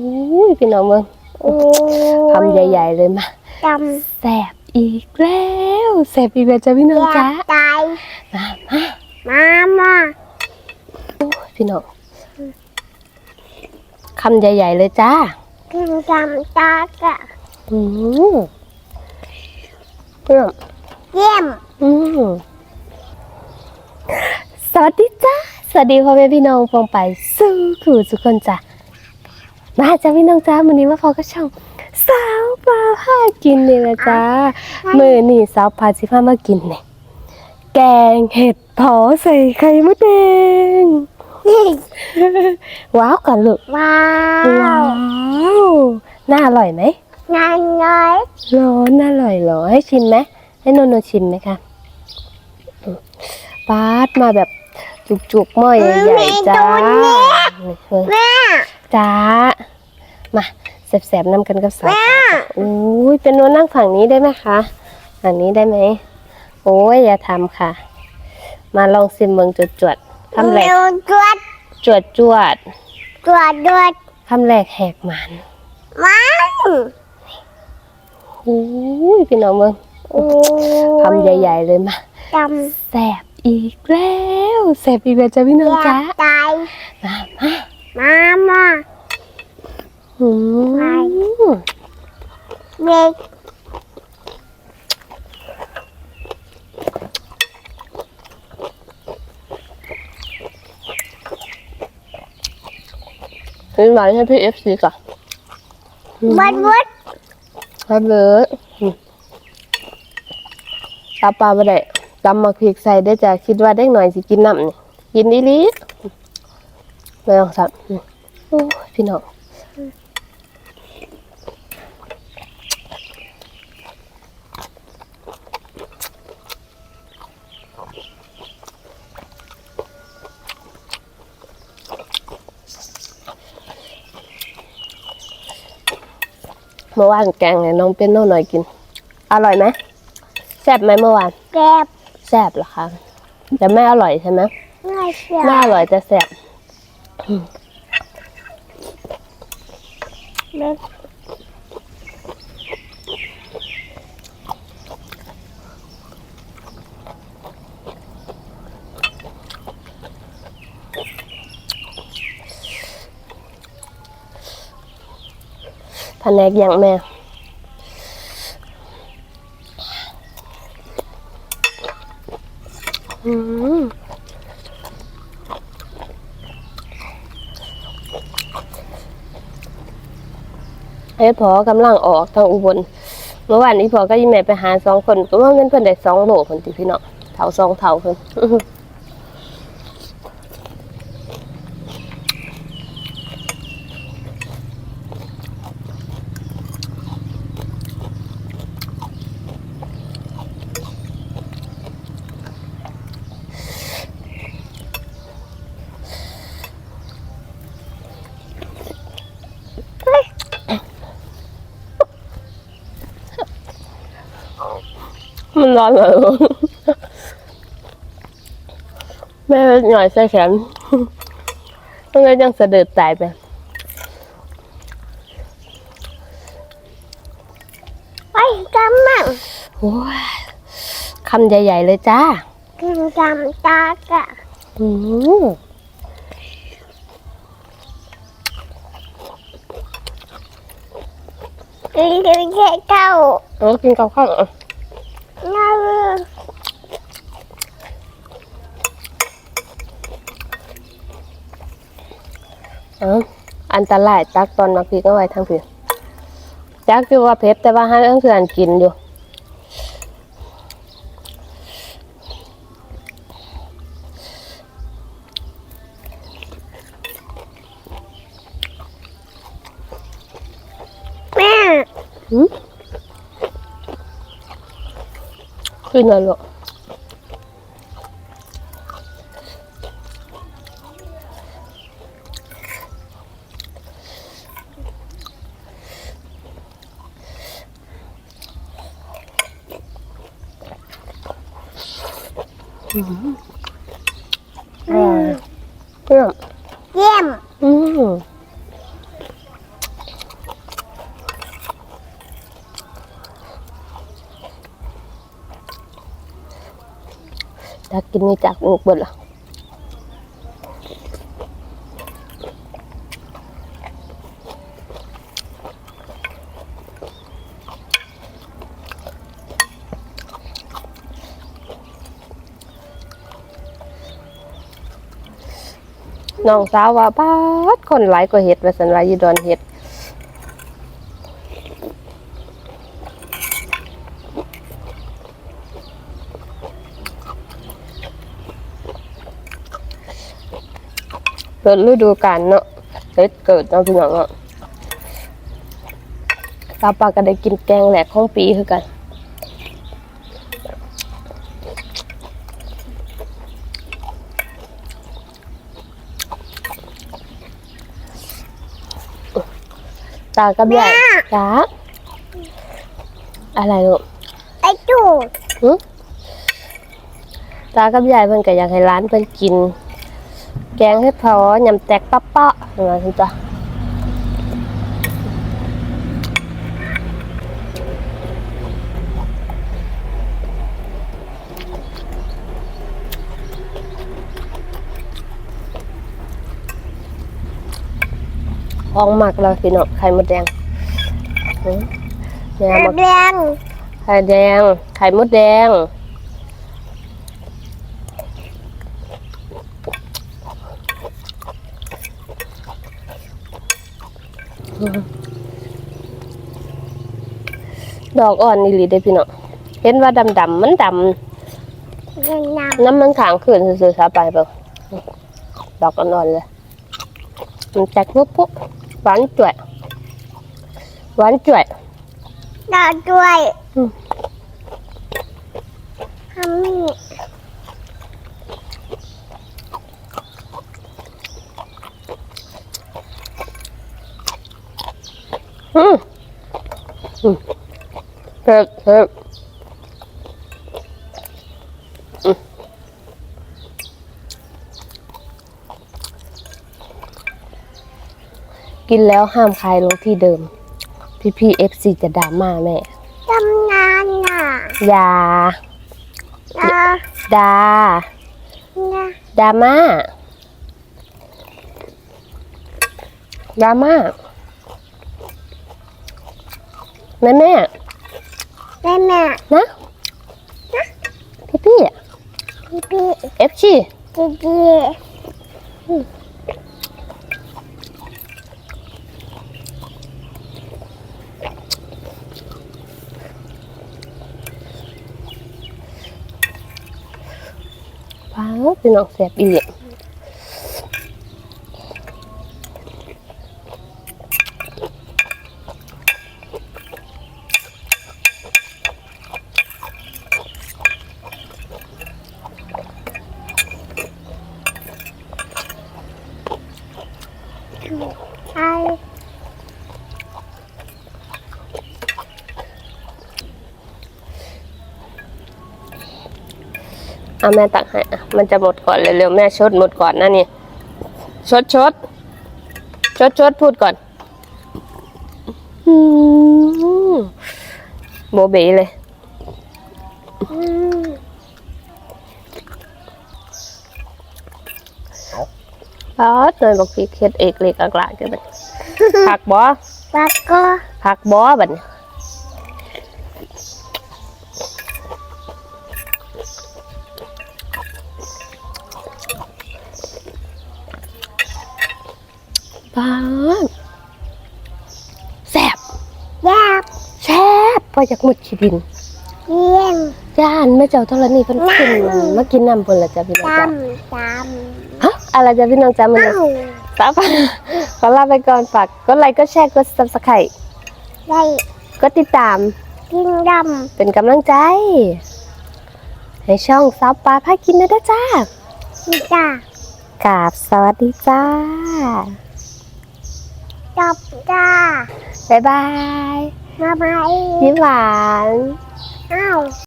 อุ้ยพี่น้องเมืองโอ้ยคำใหญ่ ๆ เลยมาจแสบอีกแล้วแสบอีกแล้วจ้ะพี่ำน้องจ้าตายมามามามาโอ้ยพี่น้องคำใหญ่ ๆ เลยจ้ากินจำตากะอืมพี่น้องเยี่ยมอืมสวัสดีจ้าสวัสดีพ่อแม่พี่น้องปองไปสู้ขู่ทุกคนจ้ะ มาจ้าพี่น้องจ้าวันนี้ว่าเขาก็ช่องสาวปลาผ้ากินนี่แหละจ้ามือนี่สาวพาสิพามากินเนี่ยแกงเห็ดเผาใส่ไข่มดแดงว้าวกันลูกว้าว้าววน่าอร่อยไหมงานน้อยร้อนอร่อยเหรอให้ชิมไหมให้โนโนชิมไหมคะอืมปาดมาแบบจุกๆหม้อใหญ่ๆจ้าแม่จ้า มาแสบๆน้ำกันกับสาวแม่อุ้ยเป็นโนนั่งฝั่งนี้ได้ไหมคะฝั่งนี้ได้ไหมโอ้ยอย่าทำค่ะ มาลองซิมเมืองจวดๆคำแรกเร็วจวดจวดจวดจวดจวดๆคำแรกแหกมันว้าวอุ้ยพี่น้องเมืองโอ้ยคำใหญ่ ๆ เลยมาจแสบอีกแล้วแสบอีกแล้วจ้ะพี่ำน้องจ้าตายมามามามา อืมเด็กเป็นหวานให้พี่เอฟซีก่อนวัดวัดครับเบิร์ดตาปลาไปได้ตำมาพริกใส่ได้จ้ะคิดว่าเด็กหน่อยสิกินน้ำนี่กินอีหลีไม่ต้องสับอืมโอ้ยพี่น้อง มื่อวานแกงไงน้องเป็นโน่หน่อยกิน อร่อยไหมแซ่บไหมเมื่อวานแก็บแซ่บเหรอคะแต่ไม่อร่อยใช่ไหมง่ายเชียวไม่อร่อยแต่แซ่บเด็ก แผนกอย่างแม่อืมเอ้พอกำลังออกทางอุบล เมื่อวานนี้พอก็ยิ่แม่ไปหาสองคนก็ว่าเงินเพิ่นได้สองโลคนติพี่เนาะเท่าสองเท่าเพิ่น ร้อนเหรอแม่หน่อยใส่แขนต้องเลยยังเสด็จตายไปไปจำมั่งโอ้ยคำใหญ่ ๆ เลยจ้ากินจำตากะอืมกินกินแค่เก้าเอากินกับข้าวเหรอ ง่ายเลย เอาอันตรายตักตอนมาพีก็ไว้ทั้งพีจักคือว่าเพชรแต่ว่าห้างเพื่อนกินอยู่แม่หืมขึ้นเลย อร่เปรี้ยี่ยมอืมถ้ากินไม่จากลูกเบิดหรอ น้องสาวว่าป้าดคนหลายกว่าเห็ดว่าสันวายู่ดอนเห็ดเกิดฤดูกาลเนาะเฮ็ดเกิดเนาะพี่น้องเนาะตาปาก็ได้กินแกงแหลกของปีคือกัน ตากับยายจ้าอะไรลูกไอ้จูดหึตากับยายเพิ่นก็อยากให้ร้านเพิ่นกิน แกงเห็ดเผายำแตกปั๊บปะเห็นไหมคุณจ้ะ ของหมักเราพี่น้องไข่มดแดงหึแม่กระมาเบียงไข่แดง ไข่มดแดง ดอกอ่อนนี่หลีเด้อพี่น้องเห็นว่าดำๆมันดยังนำน้ำมันขางขึ้นซื่อๆซาไปเบิ่งดอกอ่อนๆเลย มันแตกปุ๊บปุ๊บ หวานจ่วยหวานจ่วยำดอกด้วยอืม ทำนี่อืมอืมเผ็ดเผ็ด กินแล้วห้ามคายลงที่เดิม พี่พี่เอฟซีจะด่ามาแม่ทำงานน่ะอย่านะด่านะดราม่าดราม่าแม่แม่แม่แม่นะพี่พี่พี่พี่เอฟซีจีจี ฟ้าเป็นน้องแสบอีเหลียมไอ เอาแม่ตักให้อะมันจะหมดก่อนเร็วๆแม่ชดหมดก่อนนะนี่ชดชดชดชดพูดก่อนอืมโบเบเลยอืมอ๋อเนยบอกพี่เฮ็ดเอกเล็กอักลาจะเป็นผักบอแล้วก็ผักบอบัดนป้ พอจากมุดขี้ดินเลี้ยงย่านแม่เจ้าธรณีเพิ่นขึ้นมากินน้ำเพิ่นละจ้ะพี่น้องจจ้ะำจฮะอะไรจ้ะพี่น้องจ้ะำมันเอ้าป้าป้าขอลาไปก่อนฝากกดไลค์กดแชร์กด Subscribe ได้กดติดตามกินดเป็นกำลังใจ ให้ช่องซับปลาพากินนะเด้อจ้าำนี่จ้ากราบสวัสดีจ้าจบจ้า บ๊ายบาย มาไหมยิ้มหวาน อ้าว